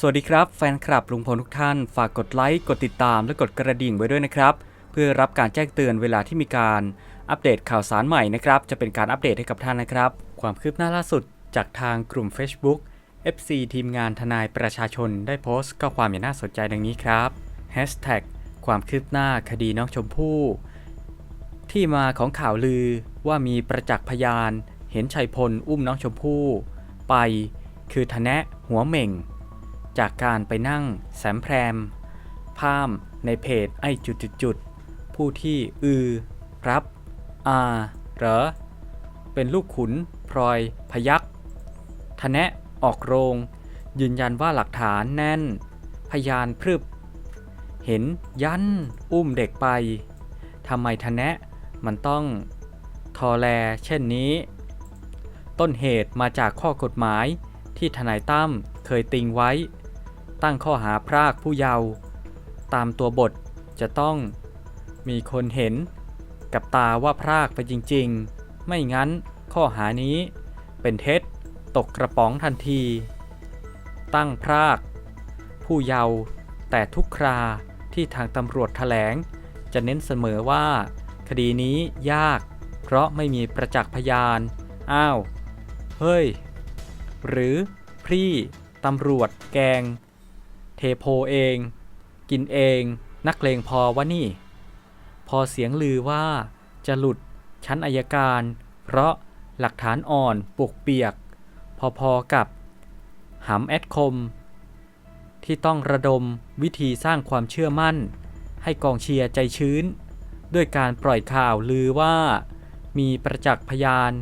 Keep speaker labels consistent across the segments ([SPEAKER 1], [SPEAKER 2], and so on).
[SPEAKER 1] สวัสดีครับแฟนคลับลุงพลทุกท่าน ฝากกดไลค์ กดติดตามและกดกระดิ่งไว้ด้วยนะครับ เพื่อรับการแจ้งเตือนเวลาที่มีการอัปเดตข่าวสารใหม่นะครับ จะเป็นการอัปเดตให้กับท่านนะครับ ความคืบหน้าล่าสุดจากทางกลุ่ม Facebook FC ทีมงานทนายประชาชนได้โพสต์ข้อความอย่างน่าสนใจดังนี้ครับ Hashtag ความคืบหน้าคดีน้องชมพู่ ที่มาของข่าวลือว่ามีประจักษ์พยาน เห็นชัยพลอุ้มน้องชมพู่ ไป คือทะแนะหัวเหม่ง จากการไปนั่งแสมแพรมพามในเพจไอจุดจุดจุดผู้ที่อือ รับ อาเหรอ เป็นลูกขุนพลอยพยักทะแนะออกโรง ยืนยันว่าหลักฐานแน่น พยานพรึบ เห็นยันอุ้มเด็กไปทำไมทะแนะมันต้องทอแลเช่นนี้ ต้นเหตุมาจากข้อกฎหมายที่ทนายตั้มเคยติงไว้ ตั้งข้อหาพรากผู้เยาว์ตามตัวบทจะต้องมีคนเห็นกับตาว่าพรากไปจริงๆ ไม่งั้นข้อหานี้เป็นเท็จตกกระป๋องทันที ตั้งพราก ผู้เยาว์แต่ทุกคราที่ทางตำรวจแถลง จะเน้นเสมอว่า คดีนี้ยาก เพราะไม่มีประจักษ์พยาน อ้าว เฮ้ย หรือ พรี่ตำรวจแกง เทโพเอง กินเอง นักเลงพอวะนี่ พอเสียงลือว่าจะหลุดชั้นอายการ เพราะหลักฐานอ่อนปวกเปียก พอๆกับหำแอดคม ที่ต้องระดมวิธีสร้างความเชื่อมั่น ให้กองเชียร์ใจชื้น ด้วยการปล่อยข่าวลือว่า มีประจักษ์พยาน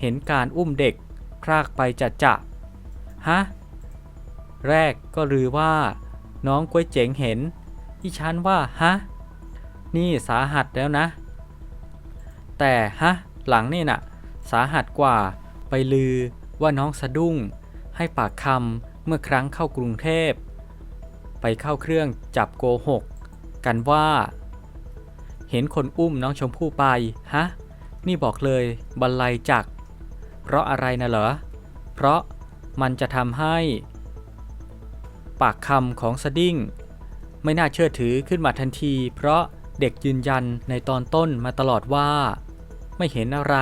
[SPEAKER 1] เห็นการอุ้มเด็กพรากไปจัดจะฮะ แรกก็ลือว่า น้องก้วยเจ๋งเห็นอีฉันว่าฮะนี่สาหัสแล้วนะ แต่ฮะหลังนี่น่ะ สาหัสกว่าไปลือว่าน้องสะดุ้ง ให้ปากคำเมื่อครั้งเข้ากรุงเทพ ไปเข้าเครื่องจับโกหก กันว่า เห็นคนอุ้มน้องชมพู่ไปฮะนี่บอกเลยบรรลัยจัก เพราะอะไรนะเหรอ เพราะมันจะทำให้ ปากคำของสดิ้งไม่น่าเชื่อถือขึ้นมาทันที เพราะเด็กยืนยันในตอนต้นมาตลอดว่า ไม่เห็นอะไร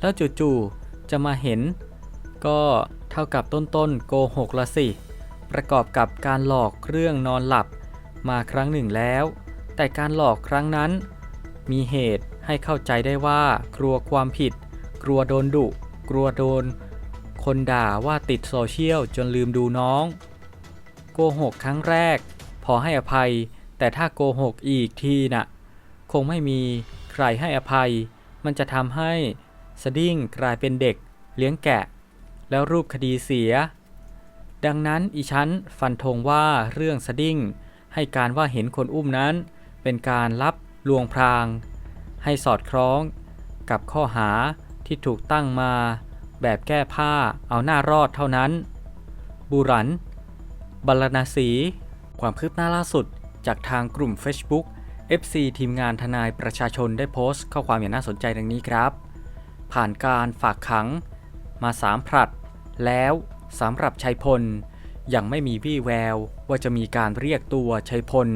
[SPEAKER 1] แล้วจู่ๆจะมาเห็น ก็เท่ากับต้นๆโกหกละสิ ประกอบกับการหลอกเรื่องนอนหลับมาครั้งหนึ่งแล้ว แต่การหลอกครั้งนั้น มีเหตุให้เข้าใจได้ว่า กลัวความผิด กลัวโดนดุ กลัวโดน คนด่าว่าติดโซเชียลจนลืมดูน้อง กหกครั้งแรก พอให้อภัย แต่ถ้าโกหกอีกทีน่ะ คงไม่มีใครให้อภัย มันจะทำให้สดิ้งกลายเป็นเด็ก เลี้ยงแกะ แล้วรูปคดีเสีย ดังนั้นอีชั้นฟันธงว่าเรื่องสดิ้ง ให้การว่าเห็นคนอุ้มนั้น เป็นการรับลวงพราง ให้สอดคล้องกับข้อหาที่ถูกตั้งมา แบบแก้ผ้าเอาหน้ารอดเท่านั้น บุรัน บรรณาสี ความคืบหน้าล่าสุด จากทางกลุ่ม Facebook FC ทีมงานทนายประชาชนได้โพสต์ข้อความอย่างน่าสนใจดังนี้ครับ ผ่านการฝากขัง มาสามผลัด แล้วสำหรับชัยพล ยังไม่มีวี่แวว ว่าจะมีการเรียกตัวชัยพล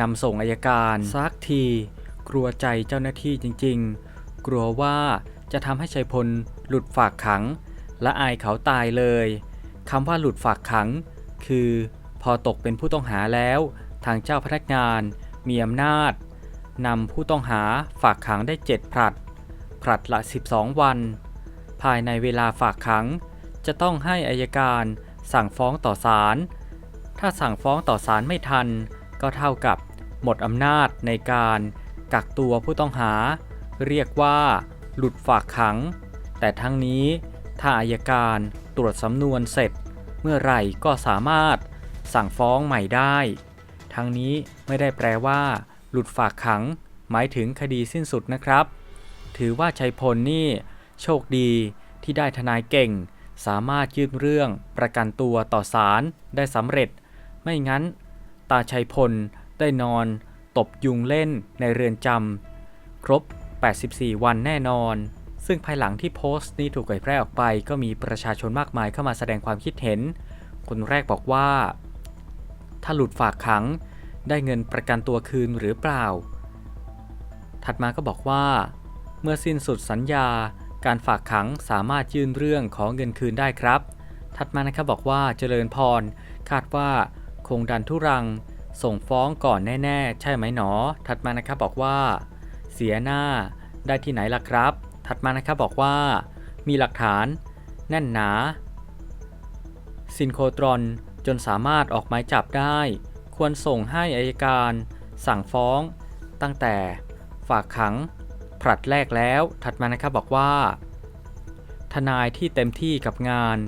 [SPEAKER 1] นำส่งอายการซักที กลัวใจเจ้าหน้าที่จริง ๆ กลัวว่าจะทำให้ชัยพลหลุดฝากขัง และอายเขาตายเลยคำว่าหลุดฝากขัง คือ พอตกเป็นผู้ต้องหาแล้ว ทางเจ้าพนักงานมีอำนาจนำผู้ต้องหาฝากขังได้ 7 ผลัด ผลัดละ 12 วัน ภายในเวลาฝากขัง จะต้องให้อายการสั่งฟ้องต่อศาล ถ้าสั่งฟ้องต่อศาลไม่ทัน ก็เท่ากับหมดอำนาจในการกักตัวผู้ต้องหา เรียกว่าหลุดฝากขัง แต่ทั้งนี้ถ้าอายการตรวจสำนวนเสร็จ มื่อไหร่ก็สามารถสั่งฟ้องใหม่ได้ ทั้งนี้ไม่ได้แปลว่า หลุดฝากขัง หมายถึงคดีสิ้นสุดนะครับ ถือว่าชัยพลนี่ โชคดีที่ได้ทนายเก่ง สามารถยื่นเรื่องประกันตัวต่อศาลได้สำเร็จ ไม่งั้น ตาชัยพลได้นอน ตบยุงเล่นในเรือนจำครบ 84 วันแน่นอน ซึ่งภายหลังที่โพสต์นี้ถูกเผยแพร่ออกไป ก็มีประชาชนมากมายเข้ามาแสดงความคิดเห็น คนแรกบอกว่า ถ้าหลุดฝากขัง ได้เงินประกันตัวคืนหรือเปล่า ถัดมาก็บอกว่า เมื่อสิ้นสุดสัญญา การฝากขังสามารถยื่นเรื่องขอเงินคืนได้ครับ ถัดมานะครับบอกว่าเจริญพร คาดว่า คงดันทุรัง ส่งฟ้องก่อนแน่ ๆ ใช่ไหมหนอ ถัดมานะครับบอกว่า เสียหน้าได้ที่ไหนล่ะครับ ถัดมานะครับบอกว่ามีหลักฐานแน่นหนา ซินโครตรอนจนสามารถออกหมายจับได้ ควรส่งให้อายการ สั่งฟ้อง ตั้งแต่ฝากขังผลัดแรกแล้ว ถัดมานะครับบอกว่า ทนายที่เต็มที่กับงาน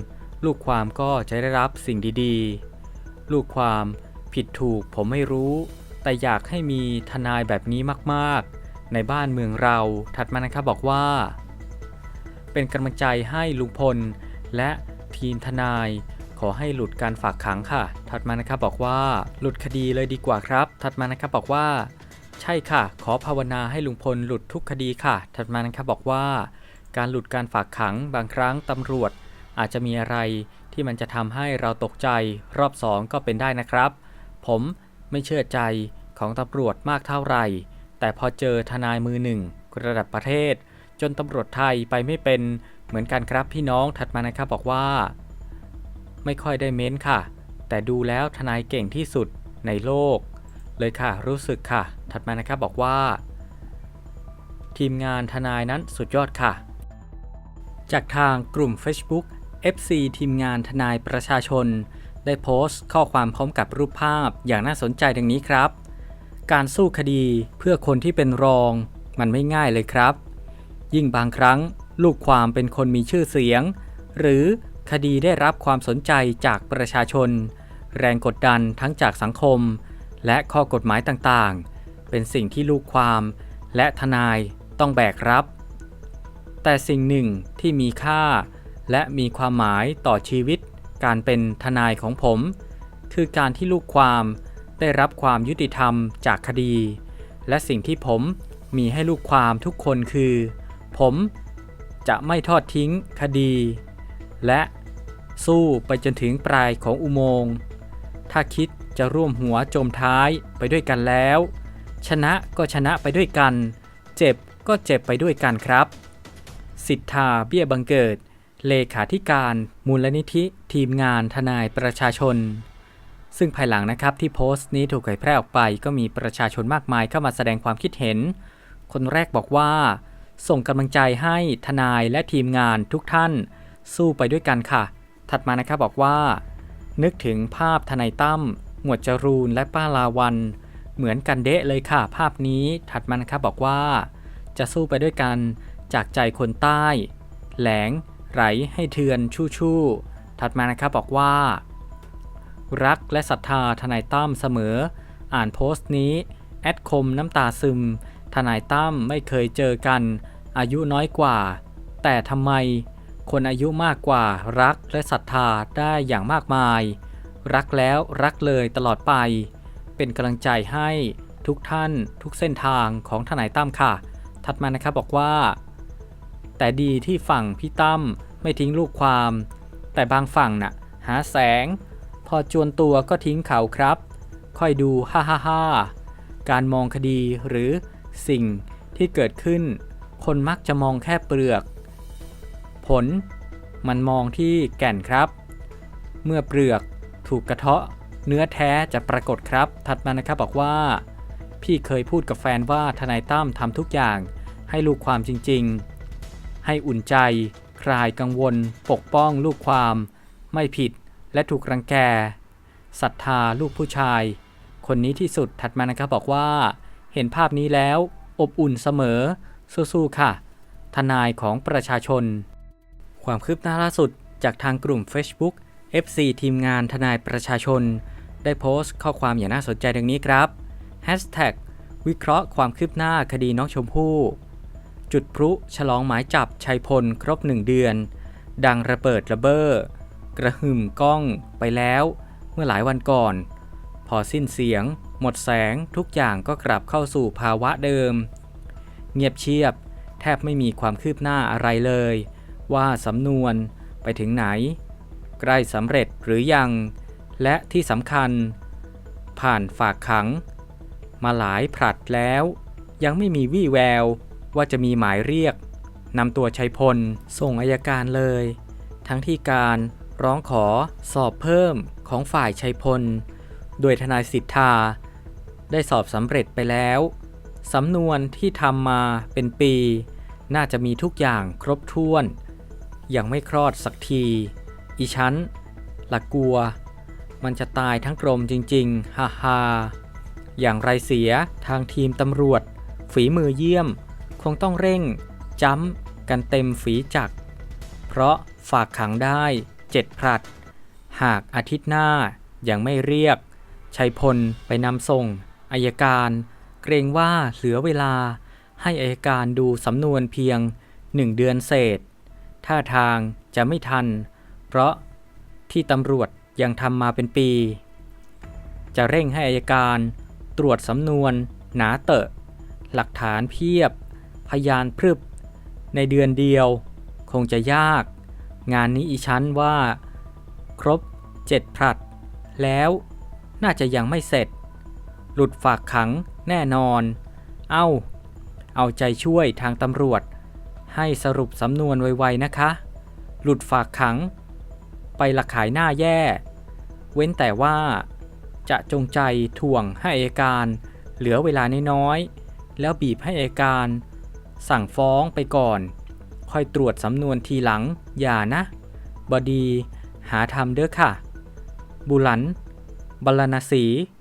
[SPEAKER 1] ลูกความก็จะได้รับสิ่งดีๆ ลูกความผิดถูกผมไม่รู้ แต่อยากให้มีทนายแบบนี้มากๆ ในบ้านเมืองเรา ถัดมานะครับบอกว่า เป็นกำลังใจให้ลุงพล และทีมทนาย ขอให้หลุดการฝากขังค่ะ ถัดมานะครับบอกว่า หลุดคดีเลยดีกว่าครับ ถัดมานะครับบอกว่า ใช่ค่ะ ขอภาวนาให้ลุงพลหลุดทุกคดีค่ะ ถัดมานะครับบอกว่า การหลุดการฝากขังบางครั้งตำรวจ อาจจะมีอะไรที่มันจะทำให้เราตกใจ รอบสองก็เป็นได้นะครับ ผมไม่เชื่อใจของตำรวจมากเท่าไหร่ แต่พอเจอทนายมือหนึ่งระดับประเทศ จนตำรวจไทยไปไม่เป็นเหมือนกันครับพี่น้องถัดมานะครับบอกว่า ไม่ค่อยได้เม้นค่ะ แต่ดูแล้วทนายเก่งที่สุดในโลก เลยค่ะ รู้สึกค่ะ ถัดมานะครับบอกว่า ทีมงานทนายนั้นสุดยอดค่ะ จากทางกลุ่ม Facebook FC ทีมงานทนายประชาชน ได้โพสต์ข้อความพร้อมกับรูปภาพอย่างน่าสนใจดังนี้ครับ การสู้คดีเพื่อคนที่เป็นรองมันไม่ง่ายเลยครับ ยิ่งบางครั้งลูกความเป็นคนมีชื่อเสียง หรือคดีได้รับความสนใจจากประชาชน แรงกดดันทั้งจากสังคม และข้อกฎหมายต่างๆ เป็นสิ่งที่ลูกความและทนายต้องแบกรับ แต่สิ่งหนึ่งที่มีค่า และมีความหมายต่อชีวิต การเป็นทนายของผม คือการที่ลูกความ ได้รับความยุติธรรมจากคดี และสิ่งที่ผมมีให้ลูกความทุกคนคือ ผมจะไม่ทอดทิ้งคดี และสู้ไปจนถึงปลายของอุโมงค์ ถ้าคิดจะร่วมหัวจมท้ายไปด้วยกันแล้ว ชนะก็ชนะไปด้วยกัน เจ็บก็เจ็บไปด้วยกันครับ สิทธาเบี้ยบังเกิด เลขาธิการมูลนิธิทีมงานทนายประชาชน ซึ่งภายหลังนะครับที่โพสต์นี้ถูกเผยแพร่ออกไป ก็มีประชาชนมากมายเข้ามาแสดงความคิดเห็น คนแรกบอกว่า ส่งกำลังใจให้ทนายและทีมงานทุกท่าน สู้ไปด้วยกันค่ะ ถัดมานะครับบอกว่า นึกถึงภาพทนายตั้มหมวดจรูนและป้าลาวัน เหมือนกันเดะเลยค่ะ ภาพนี้ถัดมานะครับบอกว่า จะสู้ไปด้วยกันจากใจคนใต้ แหลงไหลให้เทือนชู่ชู่ถัดมานะครับบอกว่า รักและศรัทธาทนายตั้มเสมอ อ่านโพสต์นี้ แอดคมน้ำตาซึม ทนายตั้มไม่เคยเจอกัน อายุน้อยกว่า แต่ทำไม คนอายุมากกว่ารักและศรัทธาได้อย่างมากมาย รักแล้วรักเลยตลอดไป เป็นกำลังใจให้ทุกท่านทุกเส้นทางของทนายตั้มค่ะ ถัดมานะครับบอกว่า แต่ดีที่ฝั่งพี่ตั้มไม่ทิ้งลูกความ แต่บางฝั่งน่ะหาแสง อจวนตัวก็ทิ้งเขาครับ ค่อยดูฮ่าฮ่าฮ่าการมองคดีหรือสิ่งที่เกิดขึ้น คนมักจะมองแค่เปลือก ผล มันมองที่แก่นครับ เมื่อเปลือกถูกกระเทาะ เนื้อแท้จะปรากฏครับ ถัดมานะครับบอกว่า พี่เคยพูดกับแฟนว่าทนายตั้มทำทุกอย่าง ให้ลูกความจริง ๆ ให้อุ่นใจ คลายกังวล ปกป้องลูกความ ไม่ผิด และถูกรังแกศรัทธาลูกผู้ชาย คนนี้ที่สุดถัดมานะครับบอกว่า เห็นภาพนี้แล้ว อบอุ่นเสมอ สู้ๆค่ะ ทนายของประชาชน ความคืบหน้าล่าสุดจากทางกลุ่ม Facebook FC ทีมงานทนายประชาชน ได้โพสต์ข้อความอย่างน่าสนใจดังนี้ครับ Hashtag วิเคราะห์ความคืบหน้าคดีน้องชมพู่ จุดพลุฉลองหมายจับชัยพลครบหนึ่งเดือน ดังระเบิดระเบ้อ กระหึ่มกล้องไปแล้วเมื่อหลายวันก่อน พอสิ้นเสียง หมดแสงทุกอย่างก็กลับเข้าสู่ภาวะเดิม เงียบเชียบ แทบไม่มีความคืบหน้าอะไรเลย ว่าสำนวนไปถึงไหน ใกล้สำเร็จหรือยัง และที่สำคัญ
[SPEAKER 2] ผ่านฝากขัง มาหลายผลัดแล้ว ยังไม่มีวี่แววว่าจะมีหมายเรียกนำตัวชัยพลส่งอายการเลย ทั้งที่การ ร้องขอสอบเพิ่มของฝ่ายชัยพล โดยทนายสิทธา ได้สอบสำเร็จไปแล้วสำนวนที่ทำมาเป็นปี น่าจะมีทุกอย่างครบถ้วน ยังไม่คลอดสักที อีชั้นละกลัว มันจะตายทั้งกรมจริงๆฮ่าฮ่าอย่างไรเสียทางทีมตำรวจ ฝีมือเยี่ยม คงต้องเร่งจ้ำกันเต็มฝีจักรเพราะฝากขังได้ เจ็ดผลัด หากอาทิตย์หน้ายังไม่เรียก ชัยพลไปนำส่งอายการ เกรงว่าเหลือเวลาให้อายการดูสำนวนเพียงหนึ่งเดือนเศษ ท่าทางจะไม่ทัน เพราะที่ตำรวจยังทำมาเป็นปี จะเร่งให้อายการตรวจสำนวนหนาเตอะ หลักฐานเพียบ พยานพรึบ ในเดือนเดียว คงจะยาก งานนี้อีชั้นว่า ครบเจ็ดผลัด แล้วน่าจะยังไม่เสร็จ หลุดฝากขังแน่นอน เอาเอาใจช่วยทางตำรวจ ให้สรุปสำนวนไวๆนะคะ หลุดฝากขัง ไปละขายหน้าแย่ เว้นแต่ว่า จะจงใจถ่วงให้เอการ เหลือเวลาน้อยๆแล้วบีบให้เอการ สั่งฟ้องไปก่อน ค่อยตรวจสำนวนทีหลัง อย่านะ บดี หาทำเด้อค่ะ บุหลัน บรรณสี